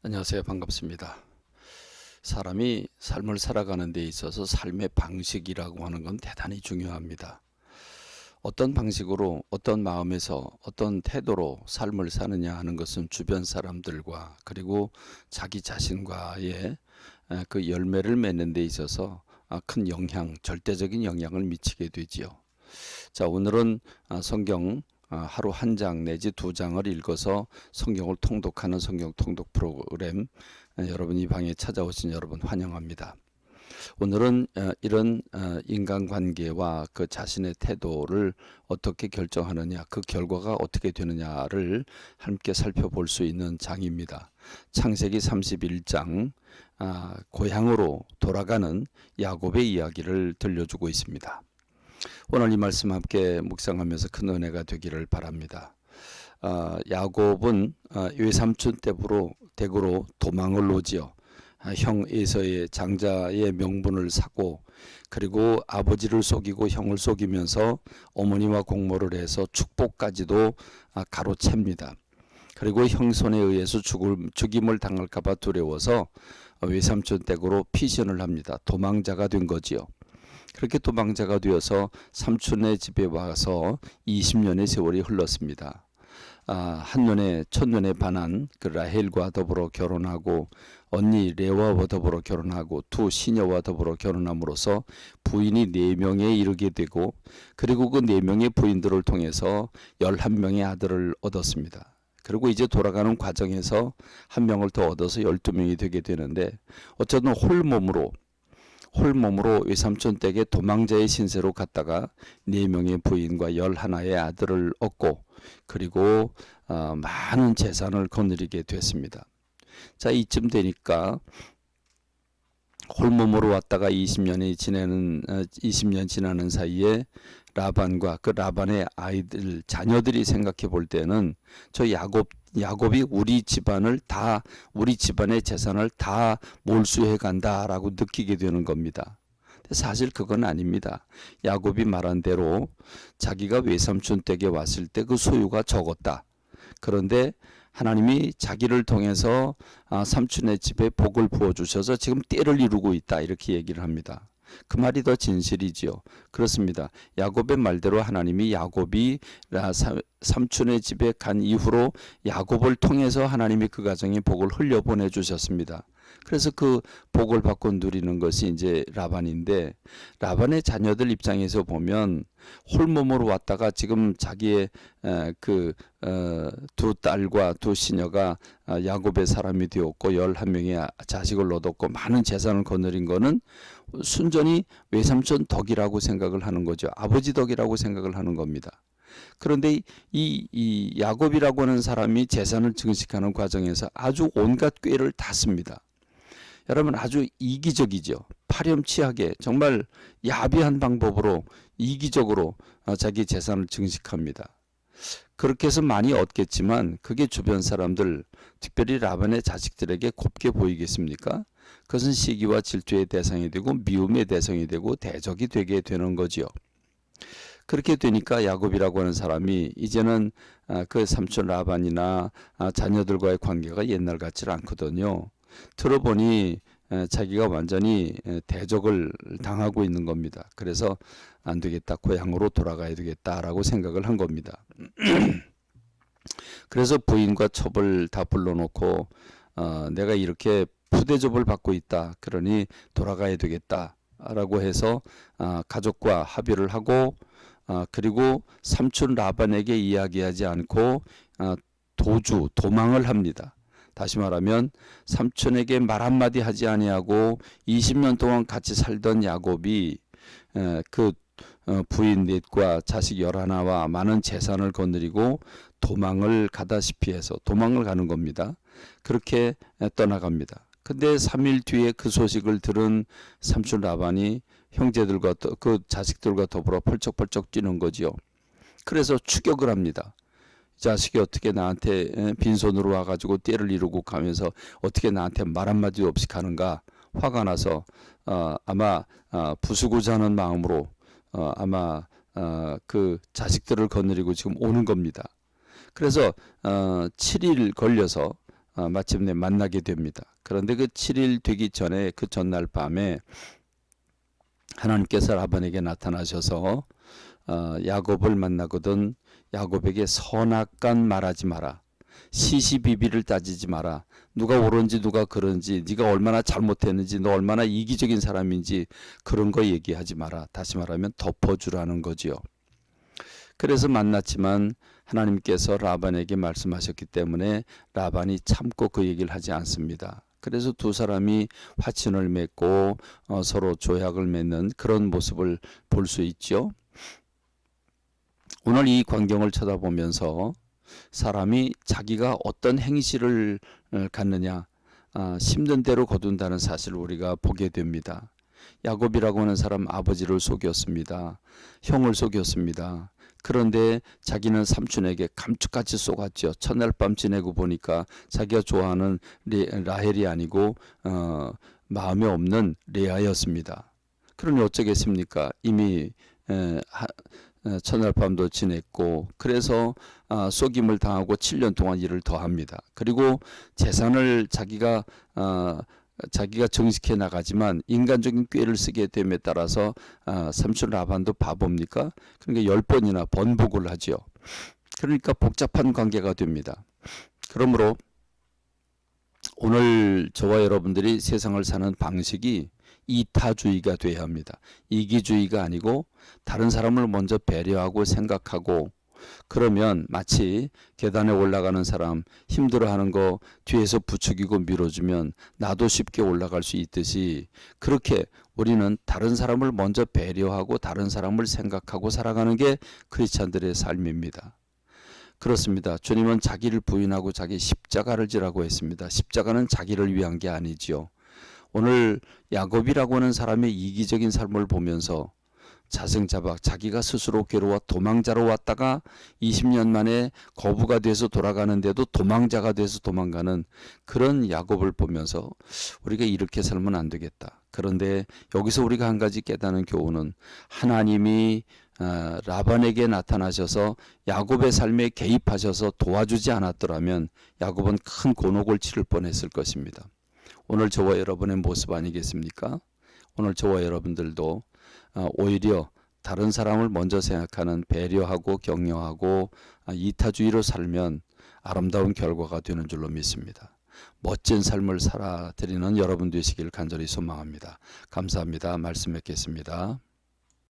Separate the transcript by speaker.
Speaker 1: 안녕하세요. 반갑습니다. 사람이 삶을 살아가는 데 있어서 삶의 방식이라고 하는 건 대단히 중요합니다. 어떤 방식으로, 어떤 마음에서, 어떤 태도로 삶을 사느냐 하는 것은 주변 사람들과 그리고 자기 자신과의 에, 그 열매를 맺는 데 있어서 아, 큰 영향, 절대적인 영향을 미치게 되지요. 자, 오늘은 아, 성경 아, 하루 한 장 내지 두 장을 읽어서 성경을 통독하는 성경 통독 프로그램 에, 여러분 이 방에 찾아오신 여러분 환영합니다. 오늘은 어, 이런 어, 인간관계와 그 자신의 태도를 어떻게 결정하느냐, 그 결과가 어떻게 되느냐를 함께 살펴볼 수 있는 장입니다. 창세기 31장 아, 고향으로 돌아가는 야곱의 이야기를 들려주고 있습니다. 오늘 이 말씀 함께 묵상하면서 큰 은혜가 되기를 바랍니다. 아, 야곱은 아, 외삼촌 댁으로 댁으로 도망을 오지요. 아, 형 에서의 장자의 명분을 사고 그리고 아버지를 속이고 형을 속이면서 어머니와 공모를 해서 축복까지도 아, 가로챕니다. 그리고 형 손에 의해서 죽을, 죽임을 당할까봐 두려워서 외삼촌 댁으로 피신을 합니다. 도망자가 된 거지요. 그렇게 도망자가 되어서 삼촌의 집에 와서 20년의 세월이 흘렀습니다. 아, 한눈에 첫눈에 반한 그 라헬과 더불어 결혼하고 언니 레와와 더불어 결혼하고 두 시녀와 더불어 결혼함으로써 부인이 네 명에 이르게 되고 그리고 그 네 명의 부인들을 통해서 열한 명의 아들을 얻었습니다. 그리고 이제 돌아가는 과정에서 한 명을 더 얻어서 열두 명이 되게 되는데 어쨌든 홀몸으로 홀몸으로 외삼촌 댁에 도망자의 신세로 갔다가 네 명의 부인과 열 하나의 아들을 얻고 그리고 어, 많은 재산을 거느리게 됐습니다. 자 이쯤 되니까 홀몸으로 왔다가 20년이 지내는 어, 20년 지나는 사이에 라반과 그 라반의 아이들 자녀들이 생각해 볼 때는 저 야곱 야곱이 우리 집안을 다 우리 집안의 재산을 다 몰수해 간다라고 느끼게 되는 겁니다. 사실 그건 아닙니다. 야곱이 말한 대로 자기가 외삼촌 댁에 왔을 때 그 소유가 적었다. 그런데 하나님이 자기를 통해서 아, 삼촌의 집에 복을 부어 주셔서 지금 때를 이루고 있다 이렇게 얘기를 합니다. 그 말이 더 진실이지요. 그렇습니다. 야곱의 말대로 하나님이 야곱이 삼촌의 집에 간 이후로 야곱을 통해서 하나님이 그 가정에 복을 흘려 보내 주셨습니다. 그래서 그 복을 받고 누리는 것이 이제 라반인데 라반의 자녀들 입장에서 보면 홀몸으로 왔다가 지금 자기의 그 두 딸과 두 시녀가 아, 야곱의 사람이 되었고 열한 명의 자식을 얻었고 많은 재산을 거느린 거는 순전히 외삼촌 덕이라고 생각을 하는 거죠. 아버지 덕이라고 생각을 하는 겁니다. 그런데 이, 이 야곱이라고 하는 사람이 재산을 증식하는 과정에서 아주 온갖 꾀를 다 씁니다. 여러분 아주 이기적이죠. 파렴치하게 정말 야비한 방법으로 이기적으로 어, 자기 재산을 증식합니다. 그렇게 해서 많이 얻겠지만 그게 주변 사람들 특별히 라반의 자식들에게 곱게 보이겠습니까? 그것은 시기와 질투의 대상이 되고 미움의 대상이 되고 대적이 되게 되는 거지요. 그렇게 되니까 야곱이라고 하는 사람이 이제는 아, 그 삼촌 라반이나 아, 자녀들과의 관계가 옛날 같지 않거든요. 들어보니 에, 자기가 완전히 에, 대적을 당하고 있는 겁니다. 그래서 안 되겠다. 고향으로 돌아가야 되겠다라고 생각을 한 겁니다. 그래서 부인과 첩을 다 불러놓고 어, 내가 이렇게 푸대접을 받고 있다. 그러니 돌아가야 되겠다 라고 해서 아, 가족과 합의를 하고 아, 그리고 삼촌 라반에게 이야기하지 않고 아, 도주 도망을 합니다. 다시 말하면 삼촌에게 말 한마디 하지 아니하고 20년 동안 같이 살던 야곱이 에, 그 어, 부인 넷과 자식 열하나와 많은 재산을 거느리고 도망을 가다시피 해서 도망을 가는 겁니다. 그렇게 에, 떠나갑니다. 근데 3일 뒤에 그 소식을 들은 삼촌 라반이 형제들과 또그 자식들과 더불어 펄쩍펄쩍 뛰는 거지요. 그래서 추격을 합니다. 이 자식이 어떻게 나한테 에, 빈손으로 와가지고 떼를 이루고 가면서 어떻게 나한테 말 한마디 없이 가는가 화가 나서 어, 아마 어, 부수고자 하는 마음으로 어, 아마 어, 그 자식들을 거느리고 지금 오는 겁니다. 그래서 어, 7일 걸려서 어, 마침내 만나게 됩니다. 그런데 그 7일 되기 전에 그 전날 밤에 하나님께서 라반에게 나타나셔서 어, 야곱을 만나거든 야곱에게 선악간 말하지 마라. 시시비비를 따지지 마라. 누가 옳은지 누가 그런지 네가 얼마나 잘못했는지 너 얼마나 이기적인 사람인지 그런 거 얘기하지 마라. 다시 말하면 덮어주라는 거지요. 그래서 만났지만 하나님께서 라반에게 말씀하셨기 때문에 라반이 참고 그 얘기를 하지 않습니다. 그래서 두 사람이 화친을 맺고 어, 서로 조약을 맺는 그런 모습을 볼 수 있죠. 오늘 이 광경을 쳐다보면서 사람이 자기가 어떤 행실을 어, 갖느냐 아, 심는 대로 거둔다는 사실을 우리가 보게 됩니다. 야곱이라고 하는 사람 아버지를 속였습니다. 형을 속였습니다. 그런데 자기는 삼촌에게 감쪽같이 쏘갔죠. 첫날 밤 지내고 보니까 자기가 좋아하는 레, 라헬이 아니고 어, 마음에 없는 레아였습니다. 그러니 어쩌겠습니까? 이미 에, 하, 에, 첫날 밤도 지냈고 그래서 아, 속임을 당하고 7년 동안 일을 더 합니다. 그리고 재산을 자기가 아, 자기가 정식해 나가지만 인간적인 꾀를 쓰게 됨에 따라서 아, 삼촌 라반도 바보입니까? 그러니까 열 번이나 번복을 하지요. 그러니까 복잡한 관계가 됩니다. 그러므로 오늘 저와 여러분들이 세상을 사는 방식이 이타주의가 돼야 합니다. 이기주의가 아니고 다른 사람을 먼저 배려하고 생각하고 그러면 마치 계단에 올라가는 사람 힘들어하는 거 뒤에서 부추기고 밀어주면 나도 쉽게 올라갈 수 있듯이 그렇게 우리는 다른 사람을 먼저 배려하고 다른 사람을 생각하고 살아가는 게 크리스찬들의 삶입니다. 그렇습니다. 주님은 자기를 부인하고 자기 십자가를 지라고 했습니다. 십자가는 자기를 위한 게 아니지요. 오늘 야곱이라고 하는 사람의 이기적인 삶을 보면서 자승자박 자기가 스스로 괴로워 도망자로 왔다가 20년 만에 거부가 돼서 돌아가는데도 도망자가 돼서 도망가는 그런 야곱을 보면서 우리가 이렇게 살면 안 되겠다. 그런데 여기서 우리가 한 가지 깨닫는 교훈은 하나님이 어, 라반에게 나타나셔서 야곱의 삶에 개입하셔서 도와주지 않았더라면 야곱은 큰 곤혹을 치를 뻔했을 것입니다. 오늘 저와 여러분의 모습 아니겠습니까? 오늘 저와 여러분들도 어, 오히려 다른 사람을 먼저 생각하는 배려하고 격려하고 아, 이타주의로 살면 아름다운 결과가 되는 줄로 믿습니다. 멋진 삶을 살아드리는 여러분 되시길 간절히 소망합니다. 감사합니다. 말씀 뵙겠습니다.